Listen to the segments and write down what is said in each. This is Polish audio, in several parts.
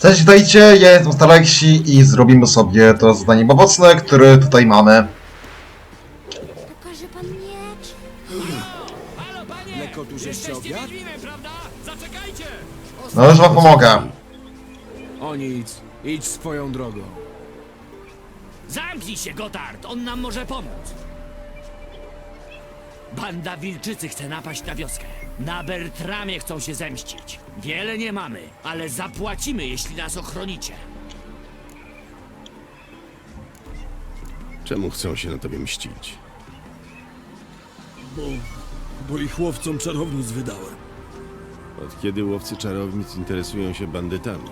Cześć, witajcie, ja jestem Staleksi i zrobimy sobie to zadanie pomocne, które tutaj mamy. Pokaże pan miecz? Halo panie! Lekko tu żeście Jesteście obiad? Wiedźminem, prawda? Zaczekajcie! No już wam pomogę. O nic, idź swoją drogą. Zamknij się, Gotard! On nam może pomóc! Banda wilczycy chce napaść na wioskę. Na Bertramie chcą się zemścić. Wiele nie mamy, ale zapłacimy, jeśli nas ochronicie. Czemu chcą się na tobie mścić? Bo, bo ich łowcom czarownic wydałem. Od kiedy łowcy czarownic interesują się bandytami?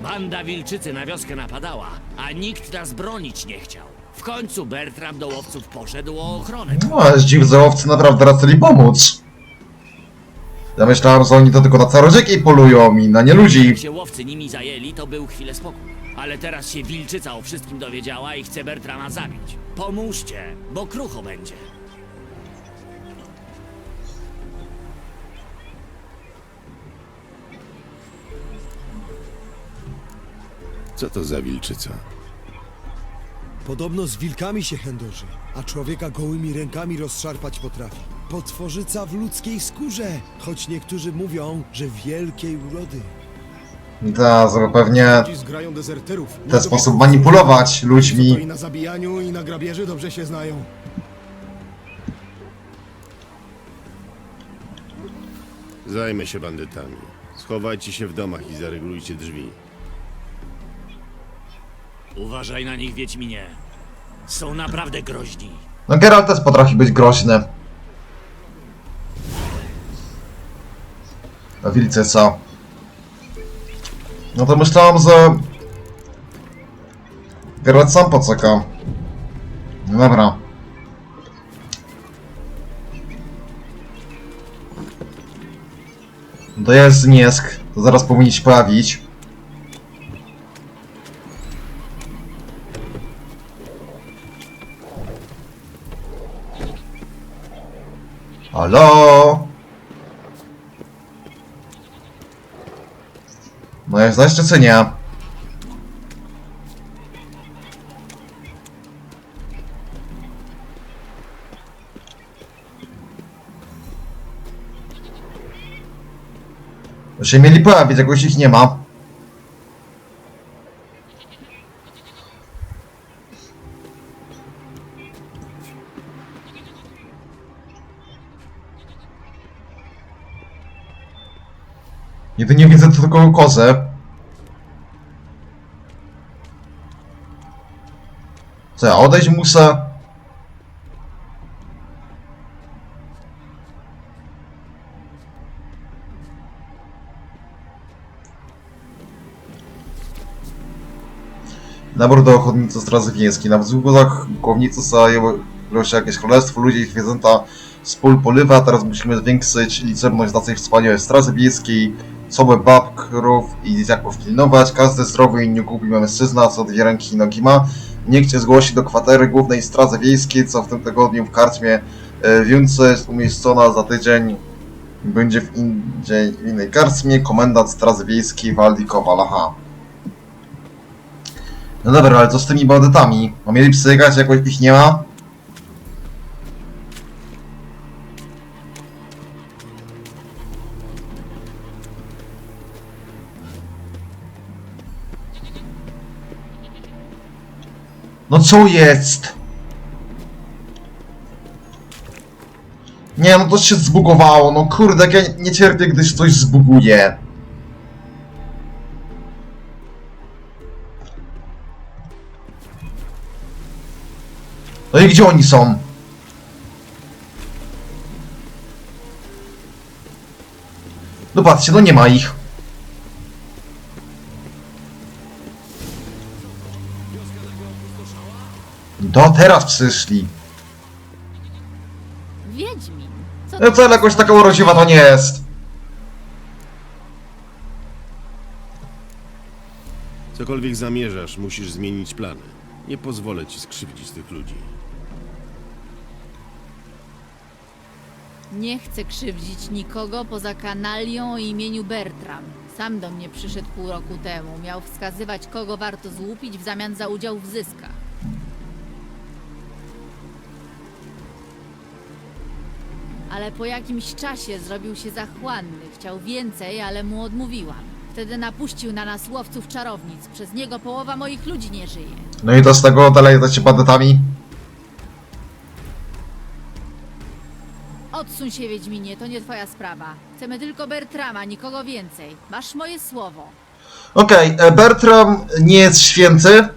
Banda wilczycy na wioskę napadała, a nikt nas bronić nie chciał. W końcu Bertram do łowców poszedł o ochronę. No, ale dziwzałowcy naprawdę raz chcieli pomóc. Ja myślałem, że oni to tylko na czarodzieki polują i na nie ludzi. Jak się łowcy nimi zajęli, to był chwilę spokój. Ale teraz się wilczyca o wszystkim dowiedziała i chce Bertrama zabić. Pomóżcie, bo krucho będzie. Co to za wilczyca? Podobno z wilkami się chędoży, a człowieka gołymi rękami rozszarpać potrafi. Potworzyca w ludzkiej skórze, choć niektórzy mówią, że wielkiej urody. Da, żeby pewnie Ci zgrają dezerterów. w ten sposób manipulować To ludźmi. i na zabijaniu, i na grabieży dobrze się znają. Zajmę się bandytami. Schowajcie się w domach i zaregulujcie drzwi. Uważaj na nich, Wiedźminie. Są naprawdę groźni. No Geralt też potrafi być groźny. A wilcy co? No to myślałem, że... Geralt sam poczeka. No dobra. To jest zmierzch, to zaraz powinien się pojawić. Halo? No jeszcze czy nie? Już się mieli pojawić, jakoś ich nie ma. Tylko kozę. Co odejść muszę? Nabór do ochotnicy Straży Wiejskiej. Na wzgórzach głownicy zajęło się jakieś królestwo, ludzie i zwierzęta z pól polywa. Teraz musimy zwiększyć liczebność naszej wspaniałej Straży Wiejskiej. Sobę bab, krów i dzieciaków pilnować. Każdy zdrowy i niegłupi mężczyzna, co dwie ręki i nogi ma. Niech się zgłosi do kwatery głównej Straży Wiejskiej, co w tym tygodniu w karczmie e, Więcej jest umieszczona za tydzień. Będzie w, w innej karczmie. Komendant Straży Wiejskiej Waldi Kowalacha. No dobra, ale co z tymi bandytami? A mieli psyjechać, jakoś ich nie ma? No co jest? Nie, no to się zbugowało, no kurde, jak ja nie cierpię, gdy się coś zbuguje. No i gdzie oni są? No patrzcie, no nie ma ich. Do teraz przyszli. Wiedźmin. Co No co, jakoś taka urodziwa to nie jest. Cokolwiek zamierzasz, musisz zmienić plany. Nie pozwolę ci skrzywdzić tych ludzi. Nie chcę krzywdzić nikogo poza kanalią o imieniu Bertram. Sam do mnie przyszedł pół roku temu. Miał wskazywać, kogo warto złupić w zamian za udział w zyskach. Ale po jakimś czasie zrobił się zachłanny. Chciał więcej, ale mu odmówiłam. Wtedy napuścił na nas łowców czarownic. Przez niego połowa moich ludzi nie żyje. No i to z tego dalej jesteście bandytami? Odsuń się, Wiedźminie, to nie twoja sprawa. Chcemy tylko Bertrama, nikogo więcej. Masz moje słowo. Okej, e, Bertram nie jest święty,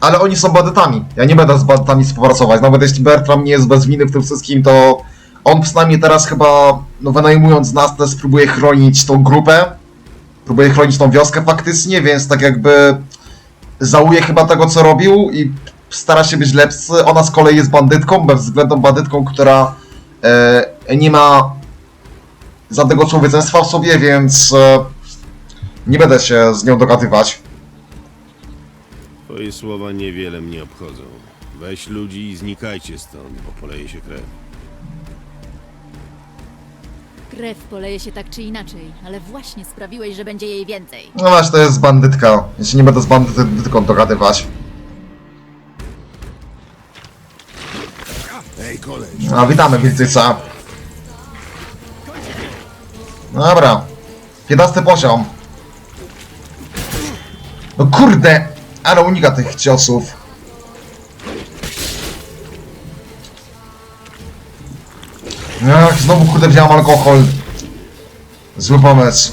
ale oni są bandytami. Ja nie będę z bandytami współpracować. Nawet jeśli Bertram nie jest bez winy w tym wszystkim, to on przynajmniej teraz chyba, no wynajmując nas, też próbuje chronić tą grupę. Próbuje chronić tą wioskę faktycznie, więc tak jakby żałuje chyba tego, co robił i stara się być lepszy. Ona z kolei jest bandytką, bezwzględną bandytką, która e, nie ma żadnego człowieczeństwa w sobie, więc e, nie będę się z nią dogadywać. Twoje słowa niewiele mnie obchodzą. Weź ludzi i znikajcie stąd, bo poleje się krew. Krew poleje się tak czy inaczej, ale właśnie sprawiłeś, że będzie jej więcej. No właśnie, to jest bandytka. Ja się nie będę z bandytką dogadywać. Ej, koleś. A witamy Wilcyca. Dobra. 15 poziom. No kurde, ale unika tych ciosów. Ach, znowu kurde wziąłem alkohol. Zły pomysł.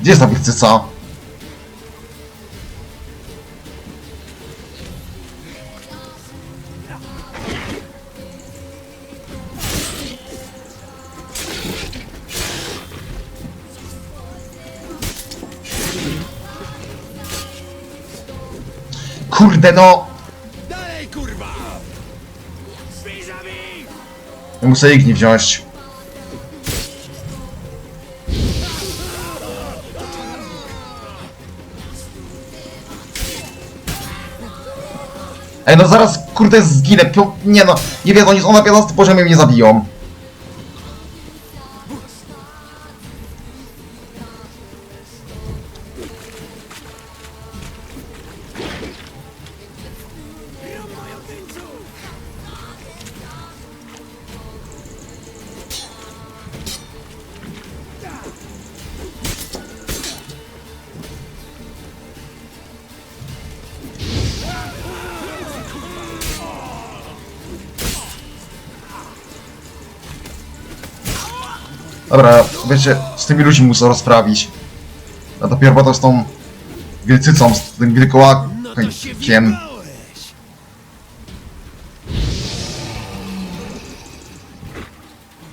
Gdzie jest ta wilcyca? Kurde no! Dalej, kurwa! Ja muszę ich nie wziąć. Ej, no zaraz, kurde, zginę. Pią... Nie no, nie wiedzą nic, ona 15 poziomie mnie zabiją. Dobra, wiecie, z tymi ludźmi muszę rozprawić. A dopiero potem z tą wielcycą, z tym wilkołakiem.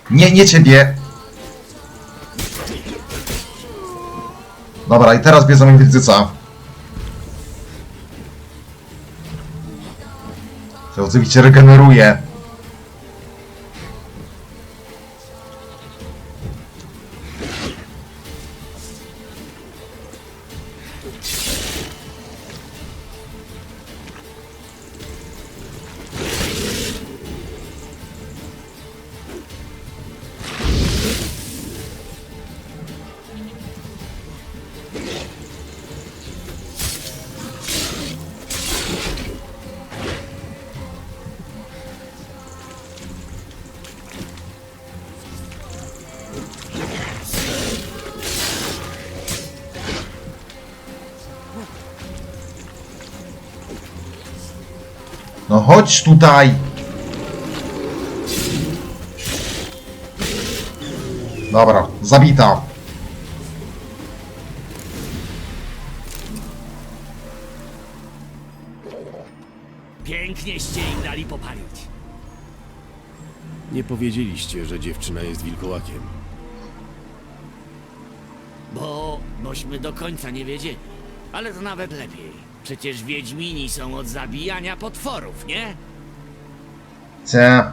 Nie, nie ciebie. Dobra, i teraz bierzemy wilcyca. To oczywiście regeneruje. Chodź tutaj! Dobra, zabita. Pięknieście im dali popalić. Nie powiedzieliście, że dziewczyna jest wilkołakiem. Bo bośmy do końca nie wiedzieli. Ale to nawet lepiej. Przecież Wiedźmini są od zabijania potworów, nie? Cie.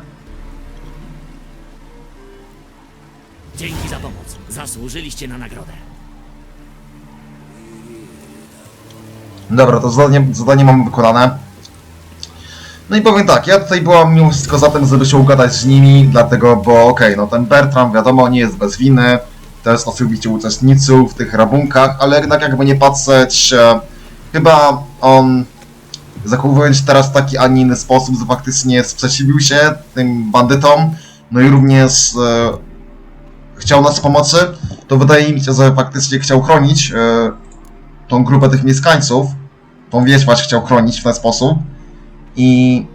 Dzięki za pomoc. Zasłużyliście na nagrodę. Dobra, to zadanie, zadanie mamy wykonane. No i powiem tak, ja tutaj byłam mimo wszystko za tym, żeby się ugadać z nimi, dlatego, bo okej, no ten Bertram wiadomo nie jest bez winy, to jest osobiście uczestniczył w tych rabunkach, ale jednak jakby nie patrzeć, e, chyba on zachowując się teraz w taki, a nie inny sposób, faktycznie sprzeciwił się tym bandytom, no i również e, chciał nas pomocy, to wydaje mi się, że faktycznie chciał chronić e, tą grupę tych mieszkańców, tą wieś właśnie chciał chronić w ten sposób. I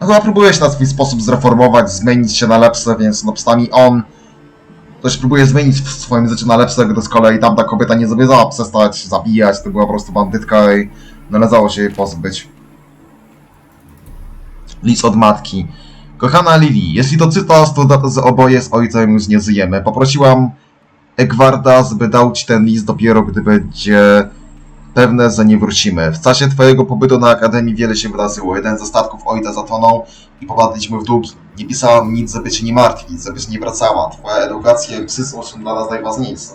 no, chyba próbuje się na swój sposób zreformować, zmienić się na lepsze, więc no przynajmniej on coś próbuje zmienić w swoim życiu na lepsze, gdy z kolei tamta kobieta nie zamierzała przestać zabijać, to była po prostu bandytka i należało się jej pozbyć. List od matki. Kochana Lili, jeśli to czytasz, to że oboje z ojcem już nie żyjemy. Poprosiłam Egwarda, żeby dał ci ten list dopiero, gdy będzie pewne, że nie wrócimy. W czasie twojego pobytu na Akademii wiele się wydarzyło. Jeden ze statków ojca zatonął i popadliśmy w długi. Nie pisałam nic, żeby cię nie martwić, żebyś nie wracała. Twoja edukacja i przyszłość są dla nas najważniejsze.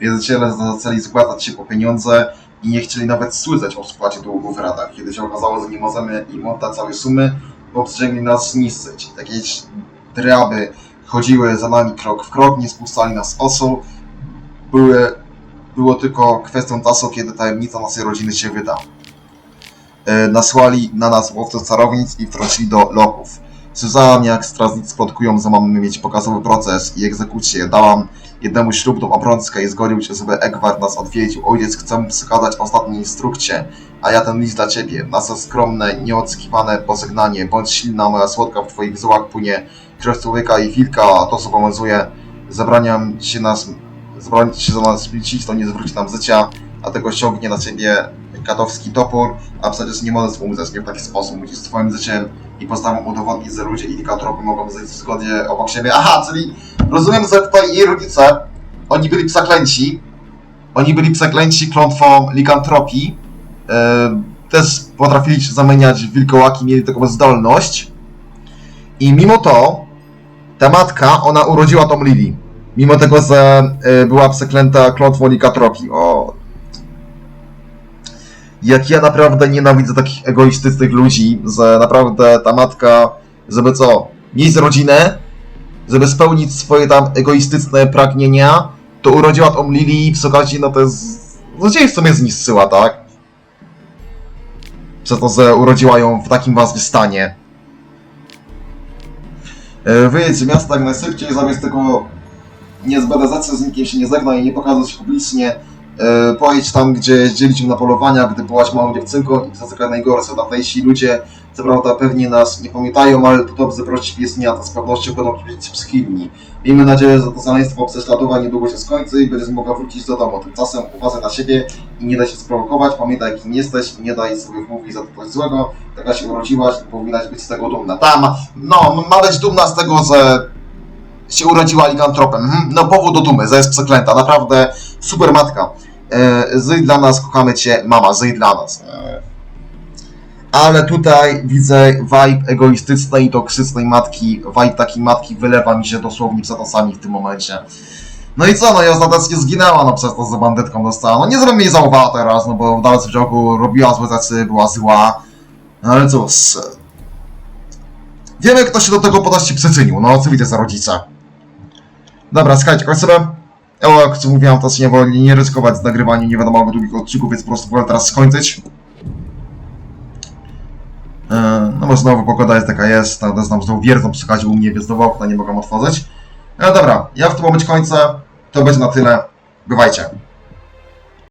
Wierzyciele zaczęli zgładzać się po pieniądze i nie chcieli nawet słyszeć o spłacie długów w radach. Kiedy się okazało, że nie możemy im oddać całej sumy, powstrzegli nas zniszczyć. Jakieś draby chodziły za nami krok w krok, nie spuszczali nas osu. Były, było tylko kwestią czasu, kiedy tajemnica naszej rodziny się wyda. E, nasłali na nas łowców czarownic i wtrącili do lochów. Słyszałam, jak strażnicy plotkują, że mamy mieć pokazowy proces i egzekucję. Dałam jednemu ślubną obrączkę i zgodził się, żeby Egward nas odwiedził. Ojciec chce mu przekazać ostatnie instrukcje, a ja ten list dla ciebie. Nasze skromne, nieoczekiwane pożegnanie. Bądź silna, moja słodka, w twoich wzorach płynie krew człowieka i wilka, a to, co obowiązuje, zabraniam się nas, zabraniam się za nas liczyć, to nie zwróci nam życia, a tego ściągnie na ciebie katowski topór, a przecież nie możesz umrzeć nie w taki sposób, musisz swoim życiem i postawą udowodnić, że ludzie i likantropy mogą żyć w zgodzie obok siebie. Aha, czyli rozumiem, że tutaj jej rodzice, oni byli przeklęci, oni byli przeklęci klątwą likantropii, e, też potrafili się zamieniać w wilkołaki, mieli taką zdolność i mimo to ta matka, ona urodziła tą Lili. Mimo tego, że e, była przeklęta klątwą likantropii. O, jak ja naprawdę nienawidzę takich egoistycznych ludzi, że naprawdę ta matka, żeby co, mieć rodzinę, żeby spełnić swoje tam egoistyczne pragnienia, to urodziła tą Lili i przy okazji, no to jest... Złodziejstwo mnie zniszczyła, tak? Przez to, że urodziła ją w takim właśnie stanie. E, Wyjedź z miasta jak najszybciej, zamiast tego niezbędne rzeczy, z nikim się nie żegna i nie pokazać publicznie. E, pojedź tam, gdzie jeździliśmy na polowania, gdy byłaś małą dziewczynką i to jest najgorsze. Tamtejsi ludzie, co prawda pewnie nas nie pamiętają, ale to dobrze prosić to z pewnością będą być przychylni. Miejmy nadzieję, że to zaleństwo prześladowań niedługo się skończy i będziesz mogła wrócić do domu. Tymczasem uważaj na siebie i nie daj się sprowokować. Pamiętaj, kim jesteś i nie daj sobie wmówić za to coś złego. Taka się urodziłaś i powinnaś być z tego dumna. Tam, no, ma być dumna z tego, że się urodziła likantropem. Mhm. No, powód do dumy, że jest przeklęta. Naprawdę super matka. E, zyj dla nas, kochamy Cię, mama, zyj dla nas. Ale tutaj widzę vibe egoistycznej toksycznej matki. Vibe takiej matki wylewa mi się dosłownie przed osami w tym momencie. No i co, no i ostatecznie zginęła, no przez to, że bandytką dostała. No nie żebym jej załowała teraz, no bo w dalszym ciągu robiła złe rzeczy, była zła. No ale cóż... Wiemy, kto się do tego podejście przyczynił, no co widzę za rodzice. Dobra, słuchajcie, kończymy. O, jak to nie woli nie ryzykować z nagrywaniem nie wiadomo długich odcinków, więc po prostu wolę teraz skończyć. E, No bo znowu pogoda jest taka jest, ta znam znowu wiercą przy chacie u mnie, więc znowu okna nie mogę otworzyć. No dobra, ja w tym momencie kończę, to będzie na tyle. Bywajcie.